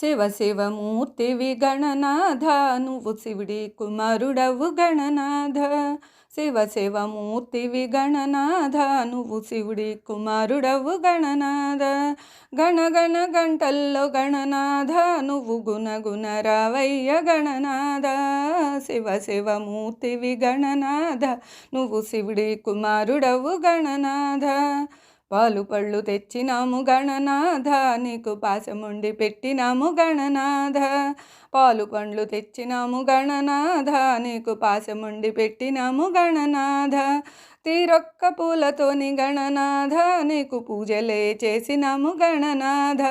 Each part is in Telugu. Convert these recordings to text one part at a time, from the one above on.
శివ శివమూర్తివి గణనాథ నువ్వు శివుడి కుమారుడవు గణనాథ. శివ శివమూర్తివి గణనాథ నువ్వు శివుడి కుమారుడవు గణనాథ. గణగణ గంటల్లో గణనాథ నువ్వు గుణగుణ రావయ్య గణనాథ. శివ శివమూర్తివి గణనాథ నువ్వు శివుడి కుమారుడవు గణనాథ. పాలు పళ్ళు తెచ్చినాము గణనాథ నీకు పాసముండి పెట్టినాము గణనాథ. పాలు పండ్లు తెచ్చినాము గణనాథ నీకు పాశముండి పెట్టినాము గణనాథ. తీరొక్క పూలతోని గణనాథ నీకు పూజలే చేసినాము గణనాథ.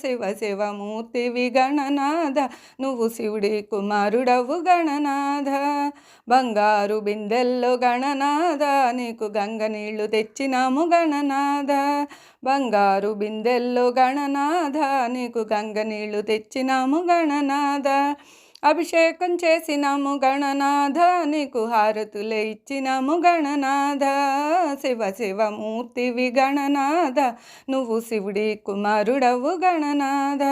శివ శివమూర్తివి గణనాథ నువ్వు శివుడి కుమారుడవు గణనాథ. బంగారు బిందెల్లో గణనాథ నీకు గంగ నీళ్ళు తెచ్చినాము గణనాథ. బంగారు బిందెల్లో గణనాథ నీకు గంగ నీళ్ళు తెచ్చినాము గణనాథ. అభిషేకం చేసినాము గణనాథ నీకు హారతులే ఇచ్చినాము గణనాథ. శివ శివమూర్తివి గణనాథ నువ్వు శివుడి కుమారుడవు గణనాథ.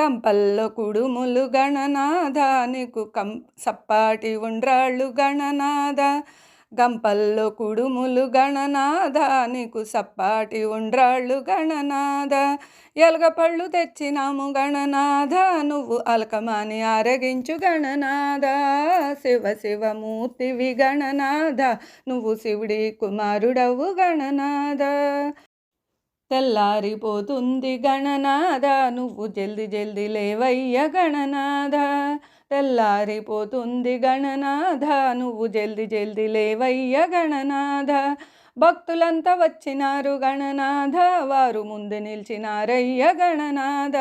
గంపల్లో కుడుములు గణనాథ నీకు కం సప్పాటి ఉండ్రాళ్ళు గణనాథ. గంపల్లో కుడుములు గణనాథ నీకు సప్పాటి ఉండ్రాళ్ళు గణనాథ. ఎలగపళ్ళు తెచ్చినాము గణనాథ నువ్వు అలకమాని ఆరగించు గణనాథ. శివ శివమూర్తివి గణనాథ నువ్వు శివుడి కుమారుడవు గణనాథ. తెల్లారిపోతుంది గణనాథ నువ్వు జల్ది జల్ది లేవయ్య గణనాథ. తెల్లారిపోతుంది గణనాథ నువ్వు జల్ది జల్ది లేవయ్య గణనాథ. భక్తులంతా వచ్చినారు గణనాథ వారు ముందు నిలిచినారయ్య గణనాథ.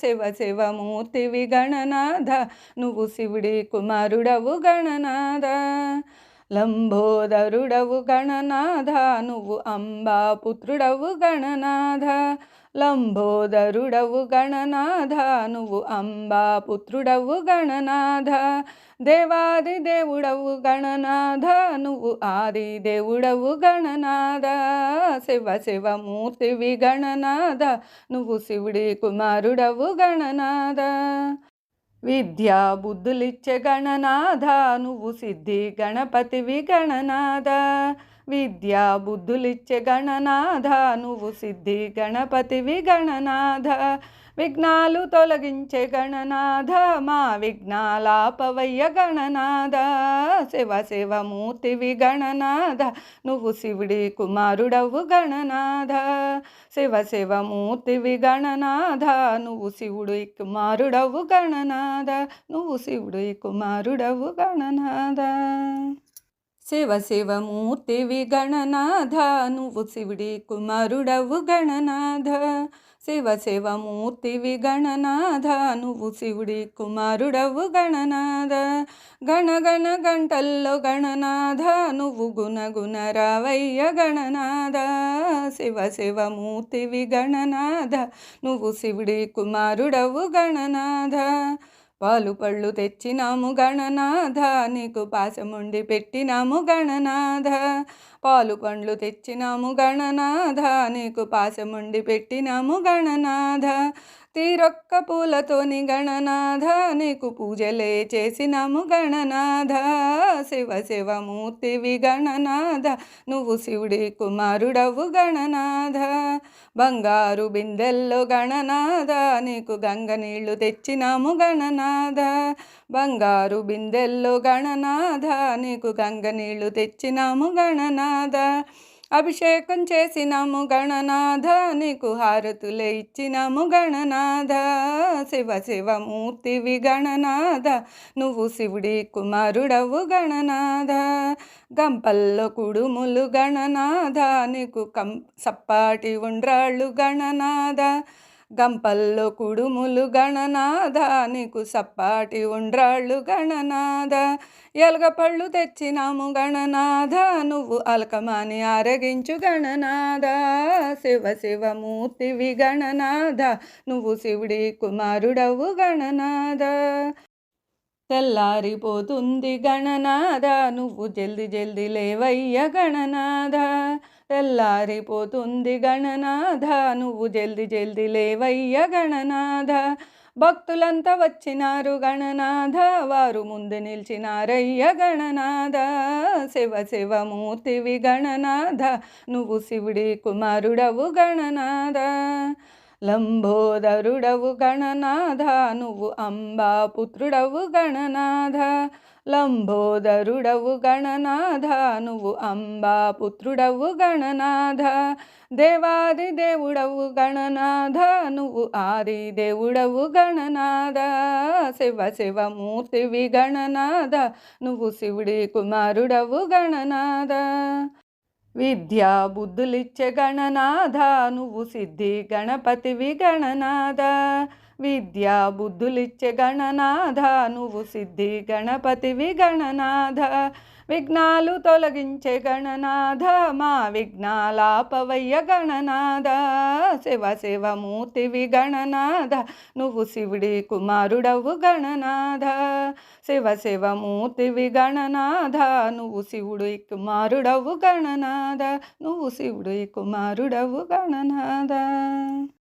శివ శివమూర్తివి గణనాథ నువ్వు శివుడి కుమారుడవు గణనాథ. లంబోదరుడవు గణనాథ నువ్వు అంబా పుత్రుడవు గణనాథ. లంబోదరుడవు గణనాథ నువ్వు అంబా పుత్రుడవు గణనాథ. దేవాది దేవుడవు గణనాథ నువ్వు ఆది దేవుడవు గణనాథ. శివ శివమూర్తివి గణనాథ నువ్వు శివుడి కుమారుడవు గణనాథ. విద్యా బుద్ధులిచ్చే గణనాథ నువ్వు సిద్ధి గణపతి గణనాథ విద్యా బుద్ధులిచ్చే గణనాథ నువ్వు సిద్ధి గణపతివి గణనాథ. విఘ్నాలు తొలగించే గణనాథ మా విఘ్నాలాపవయ్య గణనాథ. శివ శివమూర్తివి గణనాథ నువ్వు శివుడి కుమారుడవు గణనాథ. శివ శివమూర్తివి గణనాథ నువ్వు శివుడి కుమారుడవు గణనాథ. నువ్వు శివుడి కుమారుడవు గణనాథ. శివ శివమూర్తివి గణనాథ నువ్వు శివుడి కుమారుడవు గణనాథ. శివ శివమూర్తివి గణనాథ నువ్వు శివుడి కుమారుడవు గణనాథ. గణగణ గంటల్లో గణనాథ నువ్వు గుణగుణ రావయ్య గణనాథ. శివ శివమూర్తివి గణనాథ నువ్వు శివుడి కుమారుడవు గణనాథ. పాలు పళ్ళు తెచ్చినాము గణనాథ నీకు పాశముండి పెట్టినాము గణనాథ. పాలు పండ్లు తెచ్చినాము గణనాథ నీకు పాశముండి పెట్టినాము గణనాథ. తీరొక్క పూలతోని గణనాథ నీకు పూజలే చేసినాము గణనాథ. శివ శివమూర్తివి గణనాథ నువ్వు శివుడి కుమారుడవు గణనాథ. బంగారు బిందెల్లో గణనాథ నీకు గంగ నీళ్ళు తెచ్చినాము గణనాథ. బంగారు బిందెల్లో గణనాథ నీకు గంగ నీళ్ళు తెచ్చినాము గణనాథ. అభిషేకం చేసినాము గణనాథ నీకు హారతులే ఇచ్చినాము గణనాథ. శివ శివమూర్తివి గణనాథ నువ్వు శివుడి కుమారుడవు గణనాథ. గంపల్లో కుడుములు గణనాథ నీకు కం సప్పాటి ఉండ్రాళ్ళు గణనాథ. గంపల్లో కుడుములు గణనాథ నీకు సప్పాటి ఉండ్రాళ్ళు గణనాథ. ఎలగపళ్ళు తెచ్చినాము గణనాథ నువ్వు అలకమాని ఆరగించు గణనాథ. శివ శివమూర్తివి గణనాథ నువ్వు శివుడి కుమారుడవు గణనాథ. తెల్లారిపోతుంది గణనాథ నువ్వు జల్ది జల్ది లేవయ్య గణనాథ. తెల్లారిపోతుంది గణనాథ నువ్వు జల్ది జల్ది లేవయ్య గణనాథ. భక్తులంతా వచ్చినారు గణనాథ వారు ముందు నిలిచినారయ్య గణనాథ. శివ శివమూర్తివి గణనాథ నువ్వు శివుడి కుమారుడవు గణనాథ. లంబోదరుడవు గణనాథ నువ్వు అంబాపుత్రుడవు గణనాథ. లంబోదరుడవు గణనాథ నువ్వు అంబాపుత్రుడవు గణనాథ. దేవాది దేవుడవు గణనాథ నువ్వు ఆది దేవుడవు గణనాథ. శివ శివమూర్తివి గణనాథ నువ్వు శివుడి కుమారుడవు గణనాథ. విద్యా బుద్ధులిచ్చే గణనాథ నువ్వు సిద్ధి గణపతి గణనాథ విద్యా బుద్ధులిచ్చే గణనాథ నువ్వు సిద్ధి గణపతివి గణనాథ. విఘ్నాలు తొలగించే గణనాథ మా విఘ్నాలాపవయ్య గణనాథ. శివ శివమూర్తివి గణనాథ నువ్వు శివుడి కుమారుడవు గణనాథ. శివ శివమూర్తివి గణనాథ నువ్వు శివుడి కుమారుడవు గణనాథ. నువ్వు శివుడి కుమారుడవు గణనాథ.